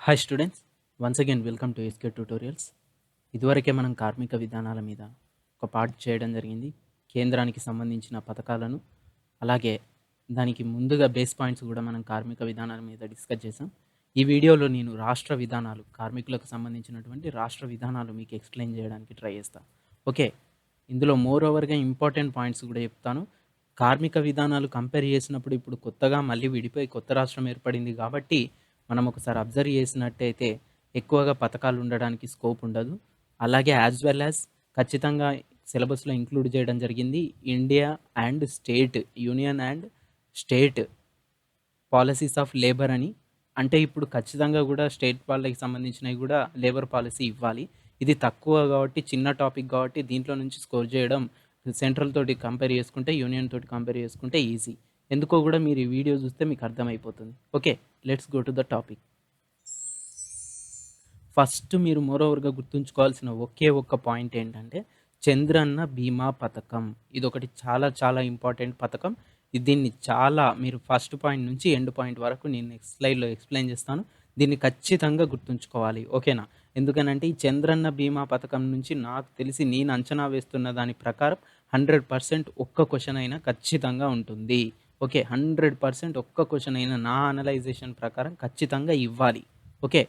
Hi students once again welcome to SK tutorials ఇదివరకే మనం కార్మిక విధానాల మీద ఒక పార్ట్ చేయడం జరిగింది. కేంద్రానికి సంబంధించిన పథకాలను అలాగే దానికి ముందుగా బేస్ పాయింట్స్ కూడా మనం కార్మిక విధానాల మీద డిస్కస్ చేసాం ఈ వీడియోలో నేను రాష్ట్ర విధానాలు కార్మికులకు సంబంధించినటువంటి రాష్ట్ర విధానాలు మీకు ఎక్స్ప్లెయిన్ చేయడానికి ట్రై చేస్తాను ఓకే ఇందులో మోర్ ఓవర్గా ఇంపార్టెంట్ పాయింట్స్ కూడా చెప్తాను. కార్మిక విధానాలు కంపేర్ చేసినప్పుడు ఇప్పుడు కొత్తగా మళ్ళీ విడిపోయి కొత్త రాష్ట్రం ఏర్పడింది కాబట్టి మనం ఒకసారి అబ్జర్వ్ చేసినట్టయితే ఎక్కువగా పథకాలు ఉండడానికి స్కోప్ ఉండదు. అలాగే యాజ్ వెల్ యాజ్ ఖచ్చితంగా సిలబస్లో ఇంక్లూడ్ చేయడం జరిగింది. India and state union and state policies of labour అని. అంటే ఇప్పుడు ఖచ్చితంగా కూడా స్టేట్ వాళ్ళకి సంబంధించినవి కూడా లేబర్ పాలసీ ఇవ్వాలి. ఇది తక్కువ కాబట్టి చిన్న టాపిక్ కాబట్టి దీంట్లో నుంచి స్కోర్ చేయడం సెంట్రల్ తోటి కంపేర్ చేసుకుంటే యూనియన్ తోటి కంపేర్ చేసుకుంటే ఈజీ ఎందుకో కూడా మీరు ఈ వీడియో చూస్తే మీకు అర్థమైపోతుంది. Okay let's go to the topic first మీరు మోరోవర్గా గుర్తుంచుకోవాల్సిన ఒకే ఒక్క పాయింట్ ఏంటంటే చంద్రన్న బీమా పథకం. ఇది ఒకటి చాలా చాలా ఇంపార్టెంట్ పథకం. దీన్ని చాలా మీరు ఫస్ట్ పాయింట్ నుంచి ఎండ్ పాయింట్ వరకు నేను నెక్స్ట్ స్లైడ్లో ఎక్స్ప్లెయిన్ చేస్తాను. దీన్ని ఖచ్చితంగా గుర్తుంచుకోవాలి ఓకేనా ఎందుకనంటే ఈ చంద్రన్న బీమా పథకం నుంచి నాకు తెలిసి నేను అంచనా వేస్తున్న దాని ప్రకారం హండ్రెడ్ పర్సెంట్ ఒక్క క్వశ్చన్ అయినా ఖచ్చితంగా ఉంటుంది. ఓకే హండ్రెడ్ పర్సెంట్ ఒక్క క్వశ్చన్ అయినా నా అనలైజేషన్ ప్రకారం ఖచ్చితంగా ఇవ్వాలి. ఓకే.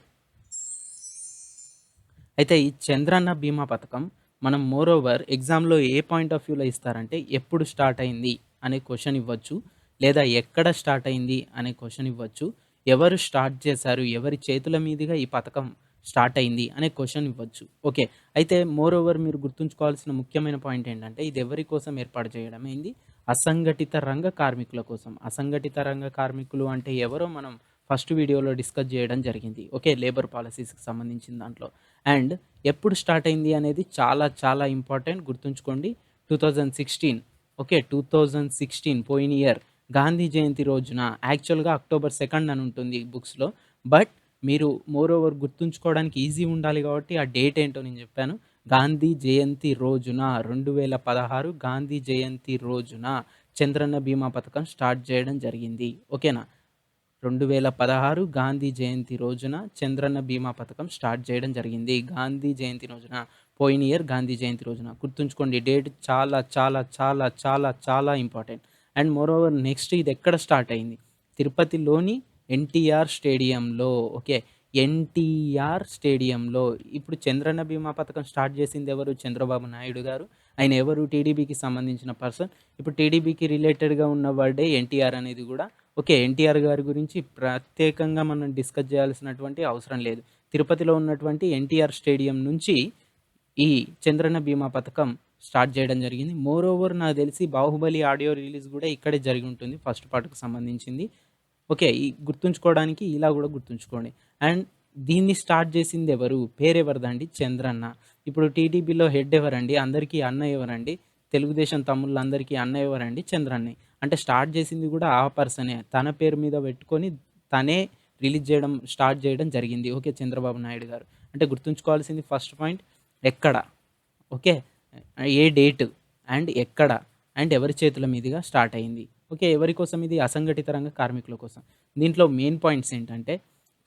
అయితే ఈ చంద్రన్న బీమా పథకం మనం మోర్ ఓవర్ ఎగ్జామ్లో ఏ పాయింట్ ఆఫ్ వ్యూలో ఇస్తారంటే ఎప్పుడు స్టార్ట్ అయింది అనే క్వశ్చన్ ఇవ్వచ్చు లేదా ఎక్కడ స్టార్ట్ అయింది అనే క్వశ్చన్ ఇవ్వచ్చు. ఎవరు స్టార్ట్ చేశారు ఎవరి చేతుల మీదుగా ఈ పథకం స్టార్ట్ అయింది అనే క్వశ్చన్ ఇవ్వచ్చు. ఓకే. అయితే మోర్ ఓవర్ మీరు గుర్తుంచుకోవాల్సిన ముఖ్యమైన పాయింట్ ఏంటంటే ఇది ఎవరి కోసం ఏర్పాటు చేయడం అయింది అసంఘటిత రంగ కార్మికుల కోసం. అసంఘటిత రంగ కార్మికులు అంటే ఎవరో మనం ఫస్ట్ వీడియోలో డిస్కస్ చేయడం జరిగింది. ఓకే లేబర్ పాలసీస్కి సంబంధించిన దాంట్లో. అండ్ ఎప్పుడు స్టార్ట్ అయింది అనేది చాలా చాలా ఇంపార్టెంట్ గుర్తుంచుకోండి two thousand sixteen okay two thousand sixteen పోయిన ఇయర్ గాంధీ జయంతి రోజున యాక్చువల్గా అక్టోబర్ సెకండ్ అని ఉంటుంది బుక్స్లో బట్ మీరు మోర్ ఓవర్ గుర్తుంచుకోవడానికి ఈజీ ఉండాలి కాబట్టి ఆ డేట్ ఏంటో నేను చెప్పాను. గాంధీ జయంతి రోజున రెండు వేల పదహారు గాంధీ జయంతి రోజున చంద్రన్న బీమా పథకం స్టార్ట్ చేయడం జరిగింది. ఓకేనా? రెండు వేల పదహారు గాంధీ జయంతి రోజున చంద్రన్న బీమా పథకం స్టార్ట్ చేయడం జరిగింది. గాంధీ జయంతి రోజున పోయిన ఇయర్ గాంధీ జయంతి రోజున. గుర్తుంచుకోండి డేట్ చాలా చాలా చాలా చాలా చాలా important and more over next ఇది ఎక్కడ స్టార్ట్ అయింది? తిరుపతిలోని ఎన్టీఆర్ స్టేడియంలో ఓకే ఎన్టీఆర్ స్టేడియంలో ఇప్పుడు చంద్రన్న బీమా పథకం స్టార్ట్ చేసింది ఎవరు? చంద్రబాబు నాయుడు గారు. ఆయన ఎవరు? టీడీపీకి సంబంధించిన పర్సన్. ఇప్పుడు టీడీపీకి రిలేటెడ్గా ఉన్న వర్డే ఎన్టీఆర్ అనేది కూడా. ఓకే ఎన్టీఆర్ గారి గురించి ప్రత్యేకంగా మనం డిస్కస్ చేయాల్సినటువంటి అవసరం లేదు. తిరుపతిలో ఉన్నటువంటి ఎన్టీఆర్ స్టేడియం నుంచి ఈ చంద్రన్న బీమా పథకం స్టార్ట్ చేయడం జరిగింది. మోర్ ఓవర్ నాకు తెలిసి బాహుబలి ఆడియో రిలీజ్ కూడా ఇక్కడే జరిగి ఉంటుంది ఫస్ట్ పార్ట్కు సంబంధించింది. ఓకే ఈ గుర్తుంచుకోవడానికి ఇలా కూడా గుర్తుంచుకోండి. అండ్ దీన్ని స్టార్ట్ చేసింది ఎవరు? పేరెవరిదండి? చంద్రన్న. ఇప్పుడు టీడీపీలో హెడ్ ఎవరండి? అందరికీ అన్న ఎవరండి? తెలుగుదేశం తమ్ముళ్ళందరికీ అన్న ఎవరండి? చంద్రన్న. అంటే స్టార్ట్ చేసింది కూడా ఆ పర్సనే. తన పేరు మీద పెట్టుకొని తనే రిలీజ్ చేయడం స్టార్ట్ చేయడం జరిగింది. ఓకే చంద్రబాబు నాయుడు గారు. అంటే గుర్తుంచుకోవాల్సింది ఫస్ట్ పాయింట్ ఎక్కడ? Okay a date? అండ్ ఎక్కడ? అండ్ ఎవరి చేతుల మీదుగా స్టార్ట్ అయింది? ఓకే ఎవరి కోసం ఇది? అసంఘటిత రంగ కార్మికుల కోసం. దీంట్లో మెయిన్ పాయింట్స్ ఏంటంటే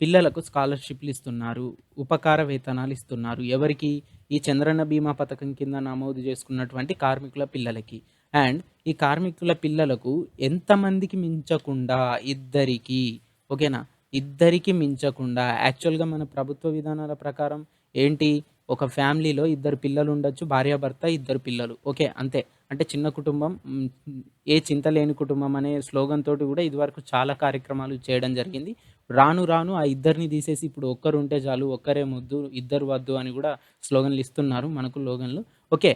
పిల్లలకు స్కాలర్షిప్లు ఇస్తున్నారు ఉపకార వేతనాలు ఇస్తున్నారు. ఎవరికి? ఈ చంద్రన్న బీమా పథకం కింద నమోదు చేసుకున్నటువంటి కార్మికుల పిల్లలకి. అండ్ ఈ కార్మికుల పిల్లలకు ఎంతమందికి మించకుండా ఇద్దరికి ఓకేనా? ఇద్దరికి మించకుండా యాక్చువల్గా మన ప్రభుత్వ విధానాల ప్రకారం ఏంటి? ఒక ఫ్యామిలీలో ఇద్దరు పిల్లలు ఉండొచ్చు భార్యాభర్త ఇద్దరు పిల్లలు. ఓకే అంతే. అంటే చిన్న కుటుంబం ఏ చింత లేని కుటుంబం అనే స్లోగన్ తోటి కూడా ఇదివరకు చాలా కార్యక్రమాలు చేయడం జరిగింది. రాను రాను ఆ ఇద్దరిని తీసేసి ఇప్పుడు ఒక్కరు ఉంటే చాలు ఒక్కరే ముద్దు ఇద్దరు వద్దు అని కూడా స్లోగన్లు ఇస్తున్నారు మనకు లోగన్లు. ఓకే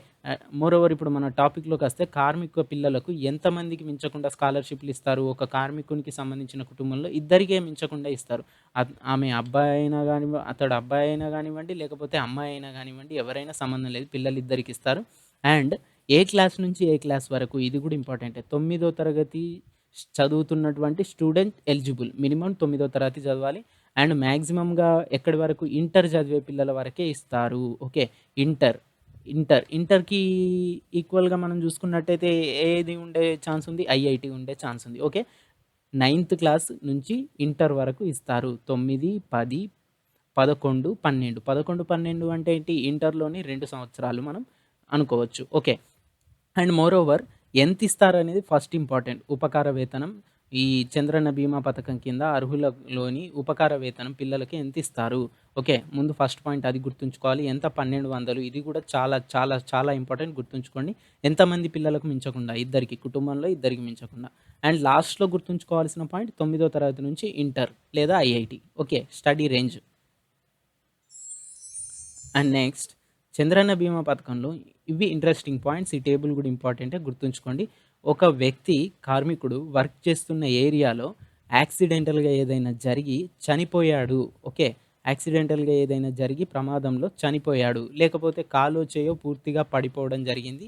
మోర్ ఓవర్ ఇప్పుడు మన టాపిక్లోకి వస్తే కార్మిక పిల్లలకు ఎంతమందికి మించకుండా స్కాలర్షిప్లు ఇస్తారు? ఒక కార్మికునికి సంబంధించిన కుటుంబంలో ఇద్దరికే మించకుండా ఇస్తారు. ఆమె అబ్బాయి అయినా కానివ్వ అతడు అబ్బాయి అయినా కానివ్వండి లేకపోతే అమ్మాయి అయినా కానివ్వండి ఎవరైనా సంబంధం లేదు పిల్లలు ఇద్దరికి ఇస్తారు. అండ్ ఏ క్లాస్ నుంచి ఏ క్లాస్ వరకు ఇది కూడా ఇంపార్టెంట్ తొమ్మిదో తరగతి చదువుతున్నటువంటి స్టూడెంట్ ఎలిజిబుల్. మినిమం తొమ్మిదో తరగతి చదవాలి. అండ్ మ్యాక్సిమంగా ఎక్కడి వరకు ఇంటర్ చదివే పిల్లల వరకే ఇస్తారు. ఓకే? ఇంటర్. ఇంటర్. ఇంటర్కి ఈక్వల్గా మనం చూసుకున్నట్టయితే ఏది ఉండే ఛాన్స్ ఉంది? ఐఐటి ఉండే ఛాన్స్ ఉంది. ఓకే? నైన్త్ క్లాస్ నుంచి ఇంటర్ వరకు ఇస్తారు. తొమ్మిది పది పదకొండు పన్నెండు. పదకొండు పన్నెండు అంటే ఏంటి? ఇంటర్లోని రెండు సంవత్సరాలు మనం అనుకోవచ్చు. ఓకే? అండ్ మోర్ ఓవర్ ఎంత ఇస్తారు అనేది ఫస్ట్ ఇంపార్టెంట్. ఉపకార వేతనం ఈ చంద్రన్న బీమా పథకం కింద అర్హులలోని ఉపకార వేతనం పిల్లలకి ఎంత ఇస్తారు? ఓకే ముందు ఫస్ట్ పాయింట్ అది గుర్తుంచుకోవాలి. ఎంత? పన్నెండు వందలు. ఇది కూడా చాలా చాలా చాలా ఇంపార్టెంట్ గుర్తుంచుకోండి. ఎంతమంది పిల్లలకు మించకుండా? ఇద్దరికి కుటుంబంలో ఇద్దరికి మించకుండా. అండ్ లాస్ట్లో గుర్తుంచుకోవాల్సిన పాయింట్ తొమ్మిదో తరగతి నుంచి ఇంటర్ లేదా IIT. Okay study range. And next Chandranna Bima పథకంలో ఇవి ఇంట్రెస్టింగ్ పాయింట్స్ ఈ టేబుల్ కూడా ఇంపార్టెంటే గుర్తుంచుకోండి. ఒక వ్యక్తి కార్మికుడు వర్క్ చేస్తున్న ఏరియాలో యాక్సిడెంటల్గా ఏదైనా జరిగి చనిపోయాడు ఓకే యాక్సిడెంటల్గా ఏదైనా జరిగి ప్రమాదంలో చనిపోయాడు లేకపోతే కాలో చేయో పూర్తిగా పడిపోవడం జరిగింది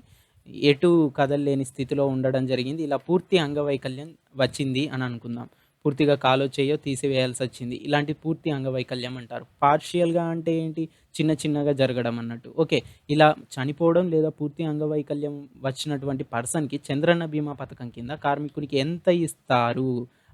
ఎటు కదలలేని స్థితిలో ఉండడం జరిగింది ఇలా పూర్తి అంగవైకల్యం వచ్చింది అని అనుకుందాం. పూర్తిగా కాలో చేయో తీసివేయాల్సి వచ్చింది. ఇలాంటి పూర్తి అంగవైకల్యం అంటారు. పార్షియల్గా అంటే ఏంటి? చిన్న చిన్నగా జరగడం అన్నట్టు. ఓకే ఇలా చనిపోవడం లేదా పూర్తి అంగవైకల్యం వచ్చినటువంటి పర్సన్కి చంద్రన్న బీమా పథకం కింద కార్మికునికి ఎంత ఇస్తారు?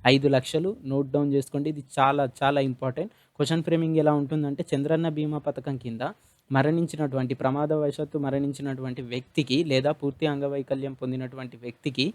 ఐదు లక్షలు. నోట్ డౌన్ చేసుకోండి. ఇది చాలా చాలా ఇంపార్టెంట్. క్వశ్చన్ ఫ్రేమింగ్ ఎలా ఉంటుందంటే చంద్రన్న బీమా పథకం కింద మరణించినటువంటి ప్రమాదవశాత్తు మరణించినటువంటి వ్యక్తికి లేదా పూర్తి అంగవైకల్యం పొందినటువంటి వ్యక్తికి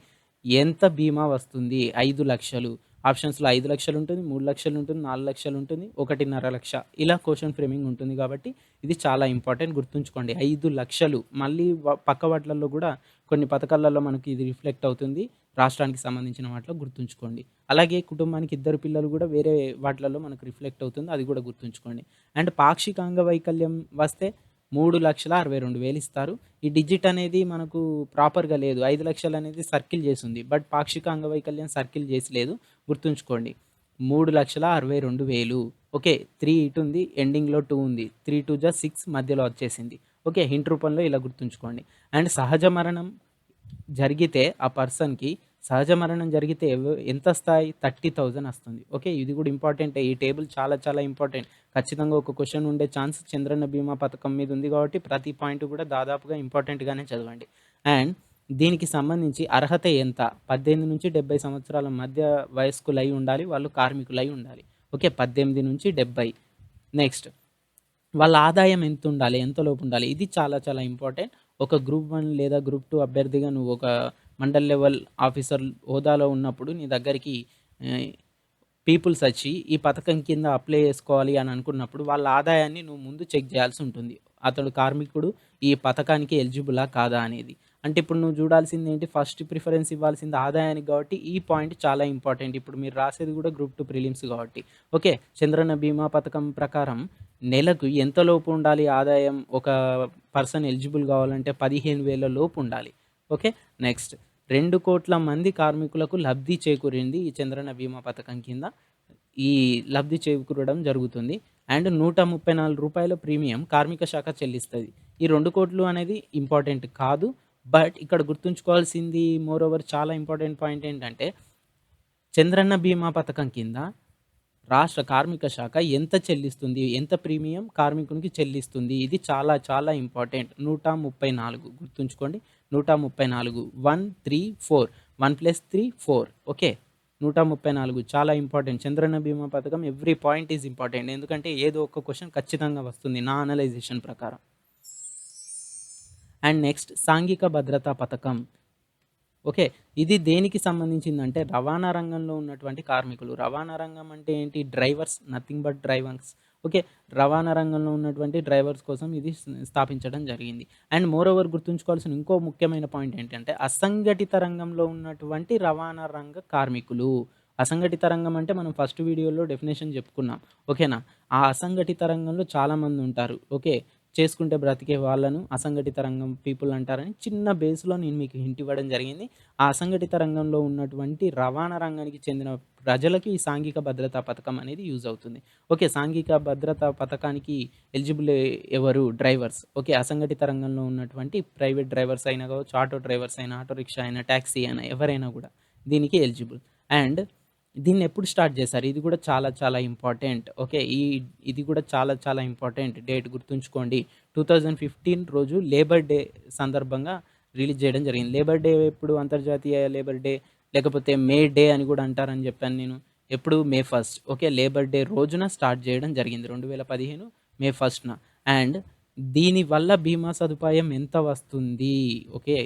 ఎంత బీమా వస్తుంది? ఐదు లక్షలు. ఆప్షన్స్లో ఐదు లక్షలు ఉంటుంది మూడు లక్షలు ఉంటుంది నాలుగు లక్షలు ఉంటుంది ఒకటిన్నర లక్ష. ఇలా క్వశ్చన్ ఫ్రేమింగ్ ఉంటుంది కాబట్టి ఇది చాలా ఇంపార్టెంట్ గుర్తుంచుకోండి. ఐదు లక్షలు. మళ్ళీ పక్క వాటిలలో కూడా కొన్ని పథకాలలో మనకి ఇది రిఫ్లెక్ట్ అవుతుంది. రాష్ట్రానికి సంబంధించిన వాటిలో గుర్తుంచుకోండి. అలాగే కుటుంబానికి ఇద్దరు పిల్లలు కూడా వేరే వాటిలలో మనకు రిఫ్లెక్ట్ అవుతుంది. అది కూడా గుర్తుంచుకోండి. అండ్ పాక్షిక అంగవైకల్యం వస్తే మూడు లక్షల అరవై రెండు వేలు ఇస్తారు. ఈ డిజిట్ అనేది మనకు ప్రాపర్గా లేదు. ఐదు లక్షలు అనేది సర్కిల్ చేసింది. బట్ పాక్షిక అంగవైకల్యం సర్కిల్ చేసి లేదు. గుర్తుంచుకోండి. మూడు లక్షల అరవై రెండు వేలు. ఓకే త్రీ ఇటు ఉంది ఎండింగ్లో టూ ఉంది. త్రీ టూ జా సిక్స్ మధ్యలో వచ్చేసింది. ఓకే హింట్ రూపంలో ఇలా గుర్తుంచుకోండి. అండ్ సహజ మరణం జరిగితే ఆ పర్సన్కి సహజ మరణం జరిగితే ఎంత స్థాయి? థర్టీ థౌజండ్ వస్తుంది. ఓకే ఇది కూడా ఇంపార్టెంట్. ఈ టేబుల్ చాలా చాలా ఇంపార్టెంట్. ఖచ్చితంగా ఒక క్వశ్చన్ ఉండే ఛాన్స్ చంద్రన్న బీమా పథకం మీద ఉంది కాబట్టి ప్రతి పాయింట్ కూడా దాదాపుగా ఇంపార్టెంట్గానే చదవండి. అండ్ దీనికి సంబంధించి అర్హత ఎంత? పద్దెనిమిది నుంచి డెబ్బై సంవత్సరాల మధ్య వయస్కులు అయి ఉండాలి వాళ్ళు కార్మికులు అయి ఉండాలి. ఓకే పద్దెనిమిది నుంచి డెబ్బై. నెక్స్ట్ వాళ్ళ ఆదాయం ఎంత ఉండాలి? ఎంత లోపు ఉండాలి? ఇది చాలా చాలా ఇంపార్టెంట్. ఒక గ్రూప్ వన్ లేదా గ్రూప్ టూ అభ్యర్థిగా నువ్వు ఒక మండల్ లెవెల్ ఆఫీసర్ హోదాలో ఉన్నప్పుడు నీ దగ్గరికి పీపుల్స్ వచ్చి ఈ పథకం కింద అప్లై చేసుకోవాలి అని అనుకున్నప్పుడు వాళ్ళ ఆదాయాన్ని నువ్వు ముందు చెక్ చేయాల్సి ఉంటుంది. అతడు కార్మికుడు ఈ పథకానికి ఎలిజిబులా కాదా అనేది. అంటే ఇప్పుడు నువ్వు చూడాల్సింది ఏంటి? ఫస్ట్ ప్రిఫరెన్స్ ఇవ్వాల్సింది ఆదాయానికి కాబట్టి ఈ పాయింట్ చాలా ఇంపార్టెంట్. ఇప్పుడు మీరు రాసేది కూడా గ్రూప్ టూ ప్రిలిమ్స్ కాబట్టి. ఓకే చంద్రన్న బీమా పథకం ప్రకారం నెలకు ఎంత లోపు ఉండాలి? ఆదాయం ఒక పర్సన్ ఎలిజిబుల్ కావాలంటే పదిహేను వేల లోపు ఉండాలి. Okay next. రెండు కోట్ల మంది కార్మికులకు లబ్ధి చేకూరింది ఈ చంద్రన్న బీమా పథకం కింద. ఈ లబ్ధి చేకూరడం జరుగుతుంది. అండ్ నూట ముప్పై నాలుగు రూపాయల ప్రీమియం కార్మిక శాఖ చెల్లిస్తుంది. ఈ రెండు కోట్లు అనేది ఇంపార్టెంట్ కాదు. బట్ ఇక్కడ గుర్తుంచుకోవాల్సింది మోర్ ఓవర్ చాలా ఇంపార్టెంట్ పాయింట్ ఏంటంటే చంద్రన్న బీమా పథకం కింద రాష్ట్ర కార్మిక శాఖ ఎంత చెల్లిస్తుంది? ఎంత ప్రీమియం కార్మికునికి చెల్లిస్తుంది? ఇది చాలా చాలా ఇంపార్టెంట్. నూట ముప్పై నాలుగు గుర్తుంచుకోండి. నూట ముప్పై నాలుగు. One three four. One plus three four. Okay. నూట ముప్పై నాలుగు. చాలా ఇంపార్టెంట్. చంద్రన్న బీమా పథకం ఎవ్రీ పాయింట్ ఈజ్ ఇంపార్టెంట్. ఎందుకంటే ఏదో ఒక క్వశ్చన్ ఖచ్చితంగా వస్తుంది నా అనలైజేషన్ ప్రకారం. అండ్ నెక్స్ట్ సాంఘిక భద్రతా పథకం. ఓకే ఇది దేనికి సంబంధించిందంటే రవాణా రంగంలో ఉన్నటువంటి కార్మికులు. రవాణా రంగం అంటే ఏంటి? Drivers nothing but drivers. Okay రవాణా రంగంలో ఉన్నటువంటి డ్రైవర్స్ కోసం ఇది స్థాపించడం జరిగింది. అండ్ మోర్ ఓవర్ గుర్తుంచుకోవాల్సిన ఇంకో ముఖ్యమైన పాయింట్ ఏంటంటే అసంఘటిత రంగంలో ఉన్నటువంటి రవాణా రంగ కార్మికులు. అసంఘటిత రంగం అంటే మనం ఫస్ట్ వీడియోలో డెఫినేషన్ చెప్పుకున్నాం. ఓకేనా? ఆ అసంఘటిత రంగంలో చాలామంది ఉంటారు. ఓకే చేసుకుంటే బ్రతికే వాళ్ళను అసంఘటిత రంగం పీపుల్ అంటారని చిన్న బేస్లో నేను మీకు హింట్ ఇవ్వడం జరిగింది. ఆ అసంఘటిత రంగంలో ఉన్నటువంటి రవాణా రంగానికి చెందిన ప్రజలకి ఈ సాంఘిక భద్రతా పథకం అనేది యూజ్ అవుతుంది. ఓకే సాంఘిక భద్రతా పథకానికి ఎలిజిబుల్ ఎవరు? డ్రైవర్స్ ఓకే అసంఘటిత రంగంలో ఉన్నటువంటి ప్రైవేట్ డ్రైవర్స్ అయినా కావచ్చు ఆటో డ్రైవర్స్ అయినా ఆటో రిక్షా అయినా ట్యాక్సీ అయినా ఎవరైనా కూడా దీనికి ఎలిజిబుల్ అండ్ దీన్ని ఎప్పుడు స్టార్ట్ చేశారు? ఇది కూడా చాలా చాలా ఇంపార్టెంట్. ఓకే ఈ ఇది కూడా చాలా చాలా ఇంపార్టెంట్ డేట్ గుర్తుంచుకోండి. టూ థౌజండ్ ఫిఫ్టీన్ రోజు లేబర్ డే సందర్భంగా రిలీజ్ చేయడం జరిగింది. లేబర్ డే ఎప్పుడు? అంతర్జాతీయ లేబర్ డే లేకపోతే మే డే అని కూడా అంటారని చెప్పాను నేను. ఎప్పుడు? May first. Okay labour day రోజున స్టార్ట్ చేయడం జరిగింది. రెండు వేల పదిహేను మే ఫస్ట్న. అండ్ దీనివల్ల బీమా సదుపాయం ఎంత వస్తుంది? ఓకే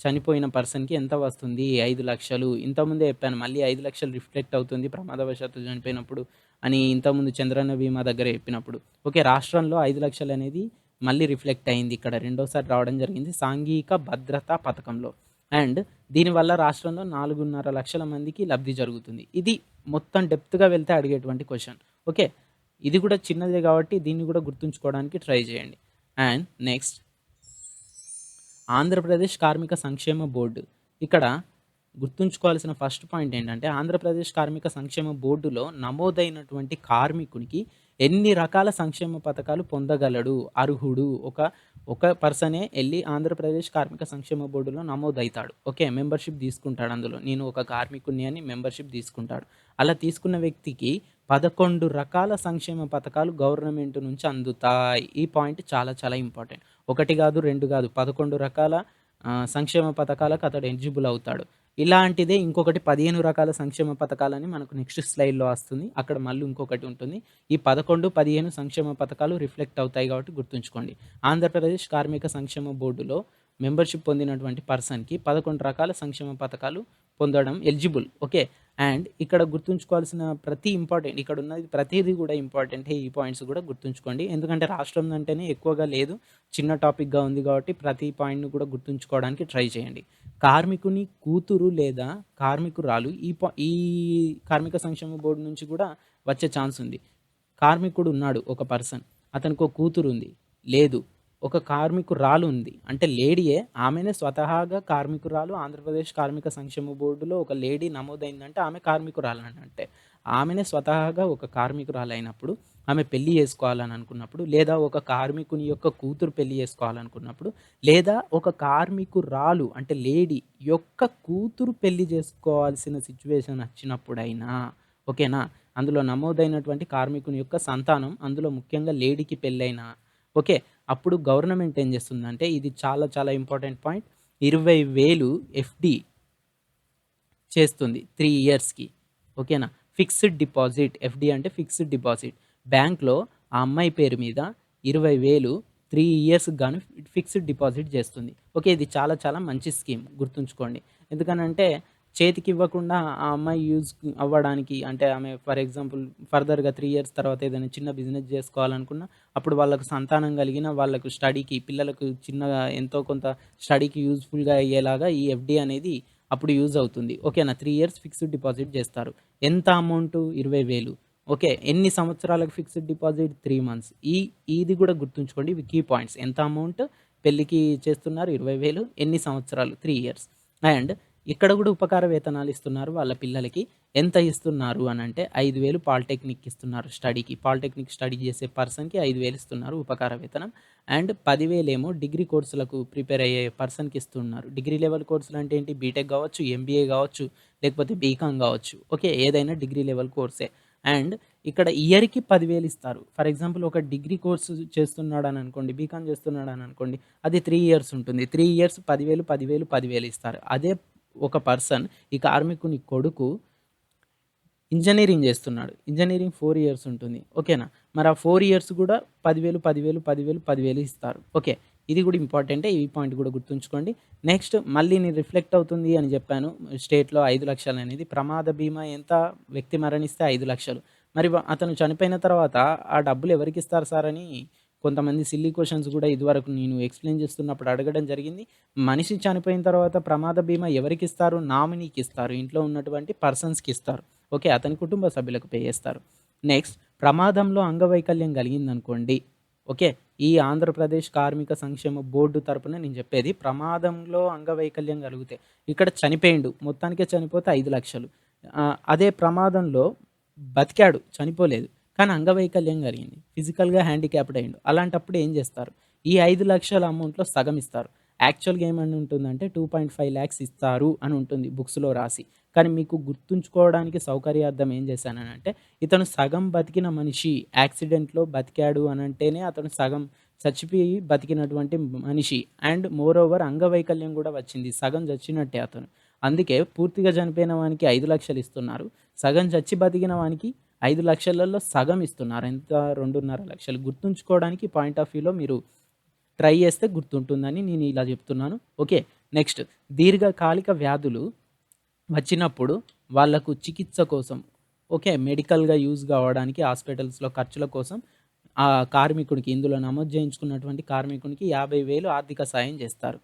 చనిపోయిన పర్సన్కి ఎంత వస్తుంది? ఐదు లక్షలు. ఇంతకుముందే చెప్పాను మళ్ళీ ఐదు లక్షలు రిఫ్లెక్ట్ అవుతుంది ప్రమాదవశాత్తు చనిపోయినప్పుడు అని ఇంతకుముందు చంద్రన్న బీమా దగ్గర చెప్పినప్పుడు. ఓకే రాష్ట్రంలో ఐదు లక్షలు అనేది మళ్ళీ రిఫ్లెక్ట్ అయింది ఇక్కడ. రెండోసారి రావడం జరిగింది సాంఘిక భద్రతా పథకంలో. అండ్ దీనివల్ల రాష్ట్రంలో నాలుగున్నర లక్షల మందికి లబ్ధి జరుగుతుంది. ఇది మొత్తం డెప్త్గా వెళ్తే అడిగేటువంటి క్వశ్చన్. ఓకే ఇది కూడా చిన్నదే కాబట్టి దీన్ని కూడా గుర్తుంచుకోవడానికి ట్రై చేయండి. అండ్ నెక్స్ట్ ఆంధ్రప్రదేశ్ కార్మిక సంక్షేమ బోర్డు. ఇక్కడ గుర్తుంచుకోవాల్సిన ఫస్ట్ పాయింట్ ఏంటంటే ఆంధ్రప్రదేశ్ కార్మిక సంక్షేమ బోర్డులో నమోదైనటువంటి కార్మికునికి ఎన్ని రకాల సంక్షేమ పథకాలు పొందగలడు? అర్హుడు. ఒక ఒక పర్సనే వెళ్ళి ఆంధ్రప్రదేశ్ కార్మిక సంక్షేమ బోర్డులో నమోదవుతాడు ఓకే మెంబర్షిప్ తీసుకుంటాడు అందులో. నేను ఒక కార్మికుని అని మెంబర్షిప్ తీసుకుంటాడు. అలా తీసుకున్న వ్యక్తికి పదకొండు రకాల సంక్షేమ పథకాలు గవర్నమెంట్ నుంచి అందుతాయి. ఈ పాయింట్ చాలా చాలా ఇంపార్టెంట్. ఒకటి కాదు రెండు కాదు పదకొండు రకాల సంక్షేమ పథకాలకు అతడు ఎలిజిబుల్ అవుతాడు. ఇలాంటిదే ఇంకొకటి పదిహేను రకాల సంక్షేమ పథకాలని మనకు నెక్స్ట్ స్లైడ్లో వస్తుంది. అక్కడ మళ్ళీ ఇంకొకటి ఉంటుంది. ఈ పదకొండు పదిహేను సంక్షేమ పథకాలు రిఫ్లెక్ట్ అవుతాయి కాబట్టి గుర్తుంచుకోండి. ఆంధ్రప్రదేశ్ కార్మిక సంక్షేమ బోర్డులో మెంబర్షిప్ పొందినటువంటి పర్సన్కి పదకొండు రకాల సంక్షేమ పథకాలు పొందడం ఎలిజిబుల్. ఓకే? అండ్ ఇక్కడ గుర్తుంచుకోవాల్సిన ప్రతి ఇంపార్టెంట్ ఇక్కడ ఉన్నది ప్రతిదీ కూడా ఇంపార్టెంట్. ఈ పాయింట్స్ కూడా గుర్తుంచుకోండి. ఎందుకంటే రాష్ట్రం అంటేనే ఎక్కువగా లేదు. చిన్న టాపిక్గా ఉంది కాబట్టి ప్రతి పాయింట్ను కూడా గుర్తుంచుకోవడానికి ట్రై చేయండి. కార్మికుని కూతురు లేదా కార్మికురాలు ఈ ఈ కార్మిక సంక్షేమ బోర్డు నుంచి కూడా వచ్చే ఛాన్స్ ఉంది. కార్మికుడు ఉన్నాడు ఒక పర్సన్ అతనికి ఒక కూతురు ఉంది. లేదు. ఒక కార్మికురాలు ఉంది అంటే లేడీయే ఆమెనే స్వతహాగా కార్మికురాలు ఆంధ్రప్రదేశ్ కార్మిక సంక్షేమ బోర్డులో ఒక లేడీ నమోదైందంటే ఆమె కార్మికురాలు అంటే ఆమెనే స్వతహాగా ఒక కార్మికురాలు అయినప్పుడు ఆమె పెళ్ళి చేసుకోవాలని అనుకున్నప్పుడు లేదా ఒక కార్మికుని యొక్క కూతురు పెళ్ళి చేసుకోవాలనుకున్నప్పుడు లేదా ఒక కార్మికురాలు అంటే లేడీ యొక్క కూతురు పెళ్ళి చేసుకోవాల్సిన సిచ్యువేషన్ వచ్చినప్పుడైనా ఓకేనా? అందులో నమోదైనటువంటి కార్మికుని యొక్క సంతానం అందులో ముఖ్యంగా లేడీకి పెళ్ళైన ఓకే అప్పుడు గవర్నమెంట్ ఏం చేస్తుందంటే ఇది చాలా చాలా ఇంపార్టెంట్ పాయింట్. ఇరవై వేలు ఎఫ్డి చేస్తుంది త్రీ ఇయర్స్కి. ఓకేనా? ఫిక్స్డ్ డిపాజిట్ ఎఫ్డి అంటే ఫిక్స్డ్ డిపాజిట్. బ్యాంక్లో ఆ అమ్మాయి పేరు మీద ఇరవై వేలు త్రీ ఇయర్స్ గాను ఫిక్స్డ్ డిపాజిట్ చేస్తుంది. ఓకే ఇది చాలా చాలా మంచి స్కీమ్ గుర్తుంచుకోండి. ఎందుకనంటే చేతికి ఇవ్వకుండా ఆ అమ్మాయి యూజ్ అవ్వడానికి అంటే ఆమె ఫర్ ఎగ్జాంపుల్ ఫర్దర్గా త్రీ ఇయర్స్ తర్వాత ఏదైనా చిన్న బిజినెస్ చేసుకోవాలనుకున్నా అప్పుడు వాళ్ళకు సంతానం కలిగిన వాళ్ళకు స్టడీకి పిల్లలకు చిన్నగా ఎంతో కొంత స్టడీకి యూజ్ఫుల్గా అయ్యేలాగా ఈ ఎఫ్డి అనేది అప్పుడు యూజ్ అవుతుంది. ఓకేనా? త్రీ ఇయర్స్ ఫిక్స్డ్ డిపాజిట్ చేస్తారు. ఎంత అమౌంట్? ఇరవై వేలు. ఓకే? ఎన్ని సంవత్సరాలకు ఫిక్స్డ్ డిపాజిట్? Three months. ఈ ఇది కూడా గుర్తుంచుకోండి ఇవి కీ పాయింట్స్. ఎంత అమౌంట్? పెళ్ళికి చేస్తున్నారు? ఇరవై వేలు. ఎన్ని సంవత్సరాలు? Three years. అండ్ ఇక్కడ కూడా ఉపకార వేతనాలు ఇస్తున్నారు వాళ్ళ పిల్లలకి. ఎంత ఇస్తున్నారు అని అంటే ఐదు వేలు పాలిటెక్నిక్ ఇస్తున్నారు స్టడీకి. పాలిటెక్నిక్ స్టడీ చేసే పర్సన్కి ఐదు వేలు ఇస్తున్నారు ఉపకార వేతనం. అండ్ పదివేలేమో డిగ్రీ కోర్సులకు ప్రిపేర్ అయ్యే పర్సన్కి ఇస్తున్నారు. డిగ్రీ లెవెల్ కోర్సులు అంటే ఏంటి? బీటెక్ కావచ్చు ఎంబీఏ కావచ్చు లేకపోతే బీకామ్ కావచ్చు. ఓకే ఏదైనా డిగ్రీ లెవెల్ కోర్సే. అండ్ ఇక్కడ ఇయర్కి పదివేలు ఇస్తారు. ఫర్ ఎగ్జాంపుల్ ఒక డిగ్రీ కోర్సు చేస్తున్నాడు అని అనుకోండి బీకామ్ చేస్తున్నాడు అని అనుకోండి అది త్రీ ఇయర్స్ ఉంటుంది. త్రీ ఇయర్స్ పదివేలు పదివేలు పదివేలు ఇస్తారు. అదే ఒక పర్సన్ ఈ కార్మికుని కొడుకు ఇంజనీరింగ్ చేస్తున్నాడు. ఇంజనీరింగ్ ఫోర్ ఇయర్స్ ఉంటుంది. ఓకేనా? మరి ఆ ఫోర్ ఇయర్స్ కూడా పదివేలు పదివేలు పదివేలు పదివేలు ఇస్తారు. ఓకే. ఇది కూడా ఇంపార్టెంటే. ఈ పాయింట్ కూడా గుర్తుంచుకోండి. నెక్స్ట్ మళ్ళీ నేను రిఫ్లెక్ట్ అవుతుంది అని చెప్పాను. స్టేట్లో ఐదు లక్షలు అనేది. ప్రమాద బీమా ఎంత? వ్యక్తి మరణిస్తే ఐదు లక్షలు. మరి అతను చనిపోయిన తర్వాత ఆ డబ్బులు ఎవరికి ఇస్తారు సార్ అని కొంతమంది సిల్లీ క్వశ్చన్స్ కూడా ఇదివరకు నేను ఎక్స్ప్లెయిన్ చేస్తున్నప్పుడు అడగడం జరిగింది. మనిషి చనిపోయిన తర్వాత ప్రమాద బీమా ఎవరికి ఇస్తారు? నామినీకి ఇస్తారు. ఇంట్లో ఉన్నటువంటి పర్సన్స్కి ఇస్తారు. ఓకే అతని కుటుంబ సభ్యులకు పే చేస్తారు. నెక్స్ట్ ప్రమాదంలో అంగవైకల్యం కలిగిందనుకోండి. ఓకే ఈ ఆంధ్రప్రదేశ్ కార్మిక సంక్షేమ బోర్డు తరపున నేను చెప్పేది ప్రమాదంలో అంగవైకల్యం కలిగితే ఇక్కడ చనిపోయిండు మొత్తానికే చనిపోతే ఐదు లక్షలు. అదే ప్రమాదంలో బతికాడు చనిపోలేదు. కానీ అంగవైకల్యం కలిగింది. ఫిజికల్గా హ్యాండిక్యాప్డ్ అయ్యిండు. అలాంటప్పుడు ఏం చేస్తారు? ఈ ఐదు లక్షల అమౌంట్లో సగం ఇస్తారు. యాక్చువల్గా ఏమని ఉంటుందంటే టూ పాయింట్ ఫైవ్ ల్యాక్స్ ఇస్తారు అని ఉంటుంది బుక్స్లో రాసి. కానీ మీకు గుర్తుంచుకోవడానికి సౌకర్యార్థం ఏం చేశానంటే ఇతను సగం బతికిన మనిషి యాక్సిడెంట్లో బతికాడు అని అంటేనే అతను సగం చచ్చిపోయి బతికినటువంటి మనిషి. అండ్ మోర్ ఓవర్ అంగవైకల్యం కూడా వచ్చింది. సగం చచ్చినట్టే అతను. అందుకే పూర్తిగా చనిపోయిన వానికి ఐదు లక్షలు ఇస్తున్నారు. సగం చచ్చి బతికిన వానికి ఐదు లక్షలలో సగం ఇస్తున్నారు. ఎంత? రెండున్నర లక్షలు. గుర్తుంచుకోవడానికి పాయింట్ ఆఫ్ వ్యూలో మీరు ట్రై చేస్తే గుర్తుంటుందని నేను ఇలా చెప్తున్నాను. ఓకే నెక్స్ట్ దీర్ఘకాలిక వ్యాధులు వచ్చినప్పుడు వాళ్ళకు చికిత్స కోసం ఓకే మెడికల్గా యూజ్ కావడానికి హాస్పిటల్స్లో ఖర్చుల కోసం ఆ కార్మికుడికి ఇందులో నమోదు చేయించుకున్నటువంటి కార్మికునికి యాభై వేలు ఆర్థిక సాయం చేస్తారు.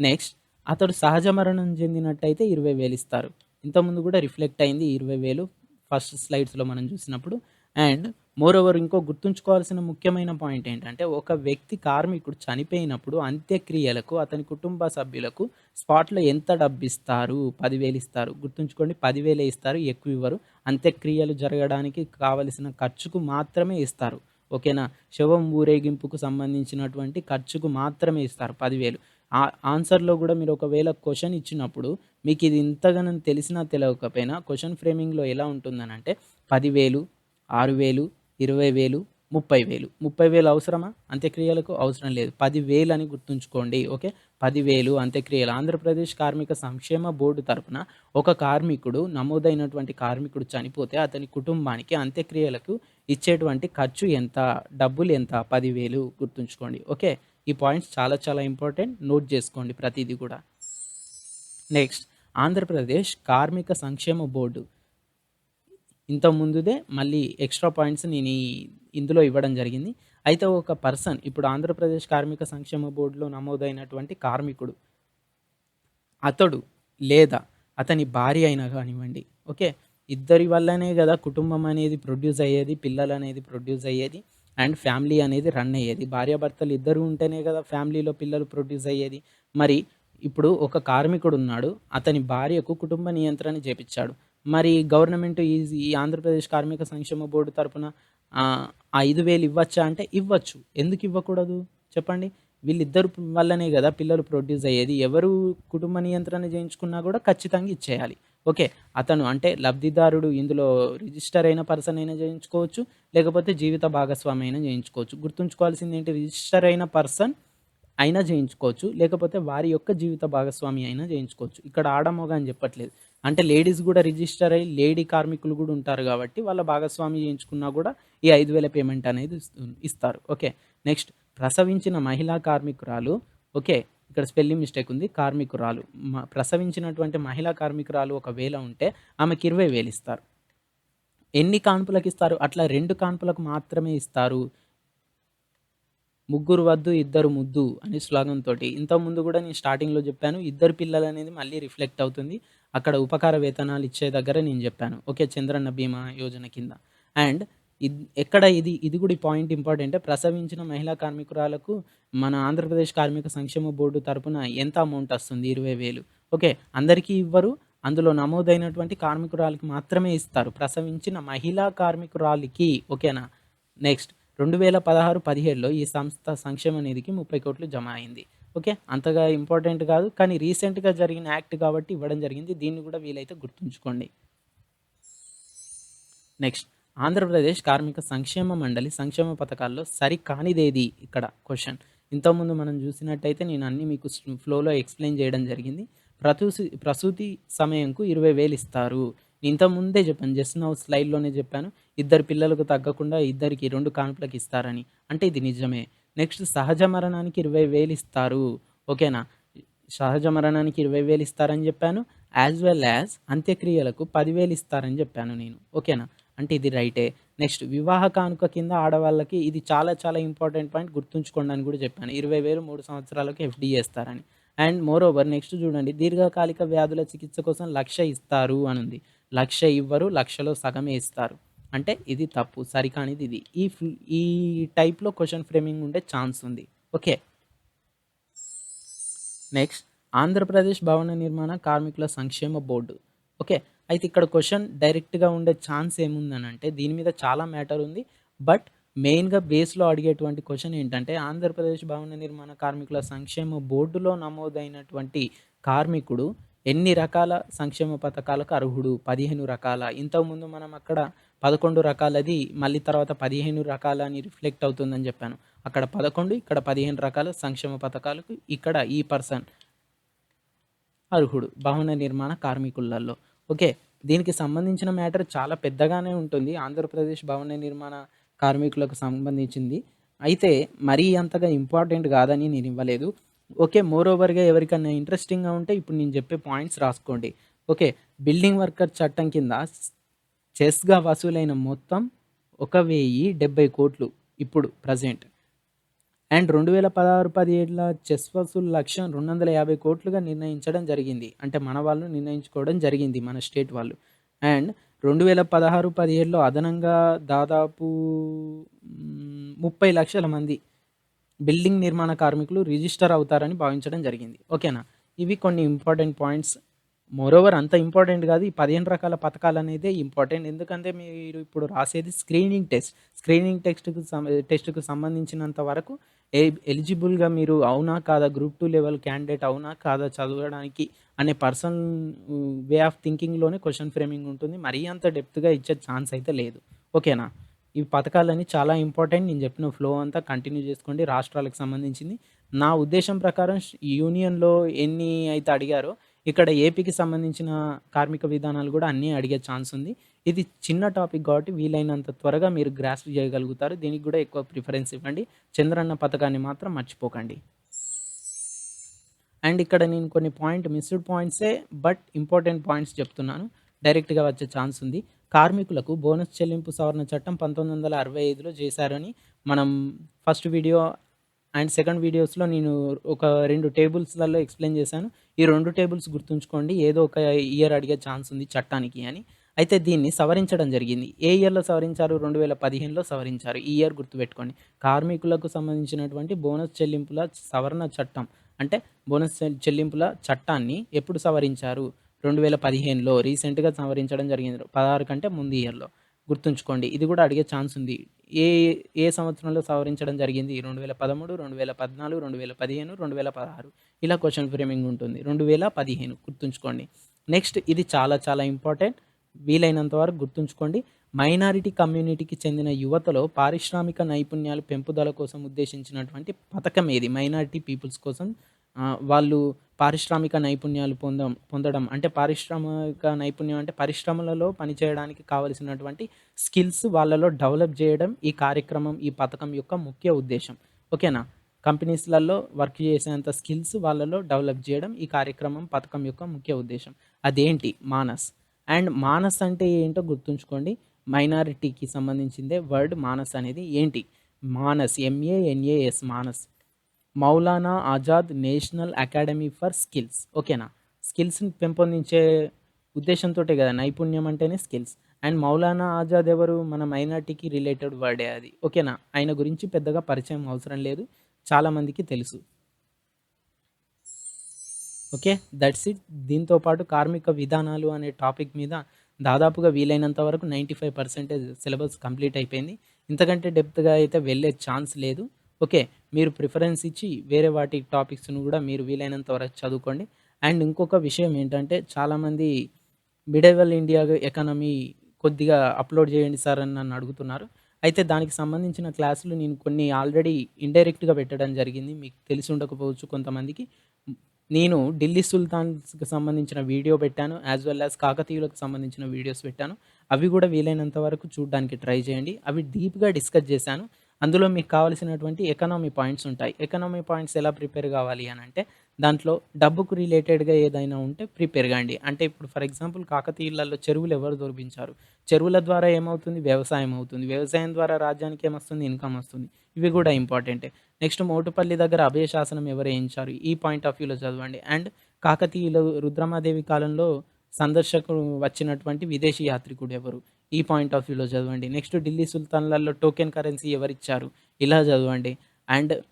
నెక్స్ట్ అతడు సహజ మరణం చెందినట్టయితే ఇరవై వేలు ఇస్తారు. ఇంతకుముందు కూడా రిఫ్లెక్ట్ అయింది ఇరవై వేలు. ఫస్ట్ స్లైడ్స్లో మనం చూసినప్పుడు. అండ్ మోర్ ఓవర్ ఇంకో గుర్తుంచుకోవాల్సిన ముఖ్యమైన పాయింట్ ఏంటంటే ఒక వ్యక్తి కార్మికుడు చనిపోయినప్పుడు అంత్యక్రియలకు అతని కుటుంబ సభ్యులకు స్పాట్లో ఎంత డబ్బు ఇస్తారు పదివేలు ఇస్తారు. గుర్తుంచుకోండి పదివేలే ఇస్తారు ఎక్కువ ఇవ్వరు. అంత్యక్రియలు జరగడానికి కావలసిన ఖర్చుకు మాత్రమే ఇస్తారు. ఓకేనా? శవం ఊరేగింపుకు సంబంధించినటువంటి ఖర్చుకు మాత్రమే ఇస్తారు పదివేలు. ఆ ఆన్సర్లో కూడా మీరు ఒకవేళ క్వశ్చన్ ఇచ్చినప్పుడు మీకు ఇది ఇంతగానో తెలిసినా తెలియకపోయినా క్వశ్చన్ ఫ్రేమింగ్లో ఎలా ఉంటుందని అంటే పదివేలు ఆరు వేలు ఇరవై వేలు ముప్పై వేలు ముప్పై వేలు అవసరమా? అంత్యక్రియలకు అవసరం లేదు. పదివేలు అని గుర్తుంచుకోండి ఓకే? పదివేలు అంత్యక్రియలు. ఆంధ్రప్రదేశ్ కార్మిక సంక్షేమ బోర్డు తరపున ఒక కార్మికుడు నమోదైనటువంటి కార్మికుడు చనిపోతే అతని కుటుంబానికి అంత్యక్రియలకు ఇచ్చేటువంటి ఖర్చు ఎంత? డబ్బులు ఎంత? పదివేలు గుర్తుంచుకోండి ఓకే? ఈ పాయింట్స్ చాలా చాలా ఇంపార్టెంట్. నోట్ చేసుకోండి ప్రతిదీ కూడా. నెక్స్ట్ ఆంధ్రప్రదేశ్ కార్మిక సంక్షేమ బోర్డు. ఇంత ముందుదే మళ్ళీ ఎక్స్ట్రా పాయింట్స్ నేను ఇందులో ఇవ్వడం జరిగింది. అయితే ఒక పర్సన్ ఇప్పుడు ఆంధ్రప్రదేశ్ కార్మిక సంక్షేమ బోర్డులో నమోదైనటువంటి కార్మికుడు. అతడు లేదా అతని భార్య అయినా కానివ్వండి ఓకే? ఇద్దరి వల్లనే కదా కుటుంబం అనేది ప్రొడ్యూస్ అయ్యేది పిల్లలు అనేది ప్రొడ్యూస్ అయ్యేది. అండ్ ఫ్యామిలీ అనేది రన్ అయ్యేది. భార్యాభర్తలు ఇద్దరు ఉంటేనే కదా ఫ్యామిలీలో పిల్లలు ప్రొడ్యూస్ అయ్యేది. మరి ఇప్పుడు ఒక కార్మికుడు ఉన్నాడు. అతని భార్యకు కుటుంబ నియంత్రణ చేపించాడు. మరి గవర్నమెంట్ ఈ ఈ ఆంధ్రప్రదేశ్ కార్మిక సంక్షేమ బోర్డు తరపున ఐదు వేలు ఇవ్వచ్చా అంటే ఇవ్వచ్చు. ఎందుకు ఇవ్వకూడదు? చెప్పండి. వీళ్ళిద్దరు వల్లనే కదా పిల్లలు ప్రొడ్యూస్ అయ్యేది. ఎవరు కుటుంబ నియంత్రణ చేయించుకున్నా కూడా ఖచ్చితంగా ఇచ్చేయాలి. ఓకే అతను అంటే లబ్ధిదారుడు ఇందులో రిజిస్టర్ అయిన పర్సన్ అయినా చేయించుకోవచ్చు లేకపోతే జీవిత భాగస్వామి అయినా చేయించుకోవచ్చు. గుర్తుంచుకోవాల్సింది ఏంటి? రిజిస్టర్ అయిన పర్సన్ అయినా చేయించుకోవచ్చు లేకపోతే వారి యొక్క జీవిత భాగస్వామి అయినా చేయించుకోవచ్చు. ఇక్కడ ఆడమోగ అని చెప్పట్లేదు. అంటే లేడీస్ కూడా రిజిస్టర్ అయ్యి లేడీ కార్మికులు కూడా ఉంటారు కాబట్టి వాళ్ళ భాగస్వామి చేయించుకున్నా కూడా ఈ ఐదు వేల పేమెంట్ అనేది ఇస్తారు. ఓకే నెక్స్ట్ ప్రసవించిన మహిళా కార్మికురాలు ఓకే ఇక్కడ స్పెల్లింగ్ మిస్టేక్ ఉంది కార్మికురాలు. ప్రసవించినటువంటి మహిళా కార్మికురాలు ఒకవేళ ఉంటే ఆమెకి ఇరవై వేలు ఇస్తారు. ఎన్ని కాన్పులకు ఇస్తారు? అట్లా రెండు కాన్పులకు మాత్రమే ఇస్తారు. ముగ్గురు వద్దు ఇద్దరు ముద్దు అనే శ్లోగంతో ఇంతకుముందు కూడా నేను స్టార్టింగ్లో చెప్పాను ఇద్దరు పిల్లలు అనేది మళ్ళీ రిఫ్లెక్ట్ అవుతుంది. అక్కడ ఉపకార వేతనాలు ఇచ్చే దగ్గర నేను చెప్పాను. ఓకే చంద్రన్న బీమా యోజన కింద. అండ్ ఎక్కడ ఇది ఇది కూడా పాయింట్ ఇంపార్టెంట్. ప్రసవించిన మహిళా కార్మికురాలకు మన ఆంధ్రప్రదేశ్ కార్మిక సంక్షేమ బోర్డు తరపున ఎంత అమౌంట్ వస్తుంది? ఇరవై వేలు. ఓకే అందరికీ ఇవ్వరు. అందులో నమోదైనటువంటి కార్మికురాలకి మాత్రమే ఇస్తారు. ప్రసవించిన మహిళా కార్మికురాలికి ఓకేనా? నెక్స్ట్ రెండు వేల పదహారు పదిహేడులో ఈ సంస్థ సంక్షేమ నిధికి ముప్పై కోట్లు జమ అయింది. ఓకే అంతగా ఇంపార్టెంట్ కాదు కానీ రీసెంట్గా జరిగిన యాక్ట్ కాబట్టి ఇవ్వడం జరిగింది. దీన్ని కూడా వీలైతే గుర్తుంచుకోండి. నెక్స్ట్ ఆంధ్రప్రదేశ్ కార్మిక సంక్షేమ మండలి సంక్షేమ పథకాల్లో సరికానిదేది ఇక్కడ క్వశ్చన్. ఇంతకుముందు మనం చూసినట్టయితే నేను అన్ని మీకు ఫ్లోలో ఎక్స్ప్లెయిన్ చేయడం జరిగింది. ప్రసూతి ప్రసూతి సమయంకు ఇరవై వేలు ఇస్తారు. ఇంతకుముందే చెప్పాను జస్ట్ నౌ స్లైడ్లోనే చెప్పాను. ఇద్దరు పిల్లలకు తగ్గకుండా ఇద్దరికి రెండు కాన్పులకు ఇస్తారని. అంటే ఇది నిజమే. నెక్స్ట్ సహజ మరణానికి ఇరవై వేలు ఇస్తారు. ఓకేనా? సహజ మరణానికి ఇరవై వేలు ఇస్తారని చెప్పాను. యాజ్ వెల్ యాజ్ అంత్యక్రియలకు పదివేలు ఇస్తారని చెప్పాను నేను. ఓకేనా? అంటే ఇది రైటే. నెక్స్ట్ వివాహ కానుక కింద ఆడవాళ్ళకి ఇది చాలా చాలా ఇంపార్టెంట్ పాయింట్ గుర్తుంచుకోండి అని కూడా చెప్పాను. ఇరవై వేలు మూడు సంవత్సరాలకు ఎఫ్డి చేస్తారని అండ్ మోర్ ఓవర్ నెక్స్ట్ చూడండి. దీర్ఘకాలిక వ్యాధుల చికిత్స కోసం లక్ష ఇస్తారు అని ఉంది లక్ష ఇవ్వరు లక్షలో సగమే ఇస్తారు. అంటే ఇది తప్పు సరికానిది ఇది. ఈ ఈ టైప్లో క్వశ్చన్ ఫ్రేమింగ్ ఉండే ఛాన్స్ ఉంది. ఓకే. నెక్స్ట్ ఆంధ్రప్రదేశ్ భవన నిర్మాణ కార్మికుల సంక్షేమ బోర్డు. ఓకే. అయితే ఇక్కడ క్వశ్చన్ డైరెక్ట్గా ఉండే ఛాన్స్ ఏముందని అంటే దీని మీద చాలా మ్యాటర్ ఉంది. బట్ మెయిన్గా బేస్లో అడిగేటువంటి క్వశ్చన్ ఏంటంటే ఆంధ్రప్రదేశ్ భవన నిర్మాణ కార్మికుల సంక్షేమ బోర్డులో నమోదైనటువంటి కార్మికుడు ఎన్ని రకాల సంక్షేమ పథకాలకు అర్హుడు? పదిహేను రకాల. ఇంతకుముందు మనం అక్కడ పదకొండు రకాలది మళ్ళీ తర్వాత పదిహేను రకాల అని రిఫ్లెక్ట్ అవుతుందని చెప్పాను. అక్కడ పదకొండు ఇక్కడ పదిహేను రకాల సంక్షేమ పథకాలకు ఇక్కడ ఈ పర్సన్ అర్హుడు భవన నిర్మాణ కార్మికులలో ఓకే దీనికి సంబంధించిన మ్యాటర్ చాలా పెద్దగానే ఉంటుంది. ఆంధ్రప్రదేశ్ భవన నిర్మాణ కార్మికులకు సంబంధించింది. అయితే మరీ అంతగా ఇంపార్టెంట్ కాదని నేను ఇవ్వలేదు. ఓకే మోర్ ఓవర్గా ఎవరికైనా ఇంట్రెస్టింగ్గా ఉంటే ఇప్పుడు నేను చెప్పే పాయింట్స్ రాసుకోండి. ఓకే బిల్డింగ్ వర్కర్ చట్టం కింద చెస్గా వసూలైన మొత్తం ఒక వెయ్యి డెబ్బై కోట్లు ఇప్పుడు ప్రజెంట్. అండ్ రెండు వేల పదహారు పదిహేడుల చెస్ వసూలు లక్ష్యం రెండు వందల యాభై కోట్లుగా నిర్ణయించడం జరిగింది. అంటే మన వాళ్ళు నిర్ణయించుకోవడం జరిగింది మన స్టేట్ వాళ్ళు. అండ్ రెండు వేల పదహారు పదిహేడులో అదనంగా దాదాపు ముప్పై లక్షల మంది బిల్డింగ్ నిర్మాణ కార్మికులు రిజిస్టర్ అవుతారని భావించడం జరిగింది. ఓకేనా? ఇవి కొన్ని ఇంపార్టెంట్ పాయింట్స్. మోరోవర్ అంత ఇంపార్టెంట్ కాదు ఈ పదిహేను రకాల పథకాలు అనేది ఇంపార్టెంట్. ఎందుకంటే మీరు ఇప్పుడు రాసేది స్క్రీనింగ్ టెస్ట్. స్క్రీనింగ్ టెస్ట్కు టెస్ట్కు సంబంధించినంత వరకు ఏ ఎలిజిబుల్గా మీరు అవునా కాదా గ్రూప్ టూ లెవెల్ క్యాండిడేట్ అవునా కాదా చదవడానికి అనే పర్సన్ వే ఆఫ్ థింకింగ్లోనే క్వశ్చన్ ఫ్రేమింగ్ ఉంటుంది. మరీ అంత డెప్త్గా ఇచ్చే ఛాన్స్ అయితే లేదు. ఓకేనా ఈ పథకాలన్నీ చాలా ఇంపార్టెంట్ నేను చెప్పిన ఫ్లో అంతా కంటిన్యూ చేసుకోండి. రాష్ట్రాలకు సంబంధించింది. నా ఉద్దేశం ప్రకారం యూనియన్లో ఎన్ని అయితే అడిగారో ఇక్కడ ఏపీకి సంబంధించిన కార్మిక విధానాలు కూడా అన్నీ అడిగే ఛాన్స్ ఉంది. ఇది చిన్న టాపిక్ కాబట్టి వీలైనంత త్వరగా మీరు గ్రాస్ప్ చేయగలుగుతారు. దీనికి కూడా ఎక్కువ ప్రిఫరెన్స్ ఇవ్వండి. చంద్రన్న పథకాన్ని మాత్రం మర్చిపోకండి. అండ్ ఇక్కడ నేను కొన్ని పాయింట్ మిస్డ్ పాయింట్సే బట్ ఇంపార్టెంట్ పాయింట్స్ చెప్తున్నాను. డైరెక్ట్గా వచ్చే ఛాన్స్ ఉంది. కార్మికులకు బోనస్ చెల్లింపు సవరణ చట్టం పంతొమ్మిది వందల అరవై ఐదులో చేశారని మనం ఫస్ట్ వీడియో అండ్ సెకండ్ వీడియోస్లో నేను ఒక రెండు టేబుల్స్లలో ఎక్స్ప్లెయిన్ చేశాను. ఈ రెండు టేబుల్స్ గుర్తుంచుకోండి. ఏదో ఒక ఇయర్ అడిగే ఛాన్స్ ఉంది చట్టానికి అని. అయితే దీన్ని సవరించడం జరిగింది. ఏ ఇయర్లో సవరించారు? రెండు వేల పదిహేనులో సవరించారు. ఈ ఇయర్ గుర్తుపెట్టుకోండి. కార్మికులకు సంబంధించినటువంటి బోనస్ చెల్లింపుల సవరణ చట్టం అంటే బోనస్ చెల్లింపుల చట్టాన్ని ఎప్పుడు సవరించారు? రెండు వేల పదిహేనులో రీసెంట్గా సవరించడం జరిగింది. పదహారు కంటే ముందు ఇయర్లో. గుర్తుంచుకోండి. ఇది కూడా అడిగే ఛాన్స్ ఉంది. ఏ ఏ సంవత్సరంలో సవరించడం జరిగింది? రెండు వేల పదమూడు రెండు వేల పద్నాలుగు రెండు వేల పదిహేను రెండు వేల పదహారు. ఇలా క్వశ్చన్ ఫ్రేమింగ్ ఉంటుంది. రెండు వేల పదిహేను గుర్తుంచుకోండి. నెక్స్ట్ ఇది చాలా చాలా ఇంపార్టెంట్. వీలైనంత వరకు గుర్తుంచుకోండి. మైనారిటీ కమ్యూనిటీకి చెందిన యువతలో పారిశ్రామిక నైపుణ్యాలు పెంపుదల కోసం ఉద్దేశించినటువంటి పథకం ఏది? మైనారిటీ పీపుల్స్ కోసం వాళ్ళు పారిశ్రామిక నైపుణ్యాలు పొందం పొందడం. అంటే పారిశ్రామిక నైపుణ్యం అంటే పరిశ్రమలలో పనిచేయడానికి కావలసినటువంటి స్కిల్స్ వాళ్ళలో డెవలప్ చేయడం ఈ కార్యక్రమం ఈ పథకం యొక్క ముఖ్య ఉద్దేశం. ఓకేనా? కంపెనీస్లలో వర్క్ చేసేంత స్కిల్స్ వాళ్ళలో డెవలప్ చేయడం ఈ కార్యక్రమం పథకం యొక్క ముఖ్య ఉద్దేశం. అదేంటి? మానస్. అండ్ మానస్ అంటే ఏంటో గుర్తుంచుకోండి. మైనారిటీకి సంబంధించిందే వర్డ్ మానస్ అనేది. ఏంటి? Manas. M A N A S Manas. Maulana Azad national academy for skills. ఓకేనా? స్కిల్స్ని పెంపొందించే ఉద్దేశంతో కదా నైపుణ్యం అంటేనే స్కిల్స్. అండ్ మౌలానా ఆజాద్ ఎవరు? మన మైనార్టీకి రిలేటెడ్ వర్డే అది. ఓకేనా? ఆయన గురించి పెద్దగా పరిచయం అవసరం లేదు. చాలామందికి తెలుసు. ఓకే? దట్స్ ఇట్ దీంతో పాటు కార్మిక విధానాలు అనే టాపిక్ మీద దాదాపుగా వీలైనంత వరకు ninety five percentage syllabus complete అయిపోయింది. ఇంతకంటే డెప్త్గా అయితే వెళ్ళే ఛాన్స్ లేదు. ఓకే మీరు ప్రిఫరెన్స్ ఇచ్చి వేరే వాటి టాపిక్స్ను కూడా మీరు వీలైనంత వరకు చదువుకోండి. అండ్ ఇంకొక విషయం ఏంటంటే చాలామంది మిడేవల్ ఇండియా ఎకానమీ కొద్దిగా అప్లోడ్ చేయండి సార్ అని నన్ను అడుగుతున్నారు. అయితే దానికి సంబంధించిన క్లాసులు నేను కొన్ని ఆల్రెడీ ఇండైరెక్ట్గా పెట్టడం జరిగింది. మీకు తెలిసి ఉండకపోవచ్చు కొంతమందికి. నేను ఢిల్లీ సుల్తాన్స్కి సంబంధించిన వీడియో పెట్టాను యాజ్ వెల్ యాజ్ కాకతీయులకు సంబంధించిన వీడియోస్ పెట్టాను. అవి కూడా వీలైనంత వరకు చూడడానికి ట్రై చేయండి. అవి డీప్గా డిస్కస్ చేశాను. అందులో మీకు కావాల్సినటువంటి ఎకనామీ పాయింట్స్ ఉంటాయి. ఎకనామీ పాయింట్స్ ఎలా ప్రిపేర్ కావాలి అని అంటే దాంట్లో డబ్బుకు రిలేటెడ్గా ఏదైనా ఉంటే ప్రిపేర్ కాండి. అంటే ఇప్పుడు ఫర్ ఎగ్జాంపుల్ కాకతీయులలో చెరువులు ఎవరు దొరికించారు? చెరువుల ద్వారా ఏమవుతుంది? వ్యవసాయం అవుతుంది. వ్యవసాయం ద్వారా రాజ్యానికి ఏమొస్తుంది? ఇన్కమ్ వస్తుంది. ఇవి కూడా ఇంపార్టెంటే నెక్స్ట్ మోటుపల్లి దగ్గర అభయ శాసనం ఎవరు వేయించారు? ఈ పాయింట్ ఆఫ్ వ్యూలో చదవండి. అండ్ కాకతీయులు రుద్రమాదేవి కాలంలో సందర్శకుడు వచ్చినటువంటి విదేశీ యాత్రికుడు ఎవరు? ఈ పాయింట్ ఆఫ్ వ్యూలో చదవండి. నెక్స్ట్ ఢిల్లీ సుల్తాన్లలో టోకెన్ కరెన్సీ ఎవరిచ్చారు? ఇలా చదవండి. అండ్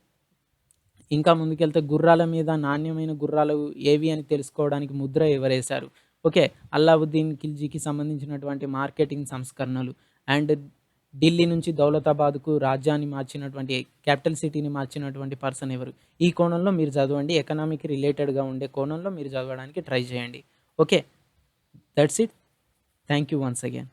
ఇంకా ముందుకెళ్తే గుర్రాల మీద నాణ్యమైన గుర్రాలు ఏవి అని తెలుసుకోవడానికి ముద్ర ఎవరేశారు? ఓకే అల్లావుద్దీన్ ఖిల్జీకి సంబంధించినటువంటి మార్కెటింగ్ సంస్కరణలు. అండ్ ఢిల్లీ నుంచి దౌలతాబాద్కు రాజ్యాన్ని మార్చినటువంటి క్యాపిటల్ సిటీని మార్చినటువంటి పర్సన్ ఎవరు? ఈ కోణంలో మీరు చదవండి. ఎకనామిక్ రిలేటెడ్గా ఉండే కోణంలో మీరు చదవడానికి ట్రై చేయండి. Okay that's it. Thank you once again.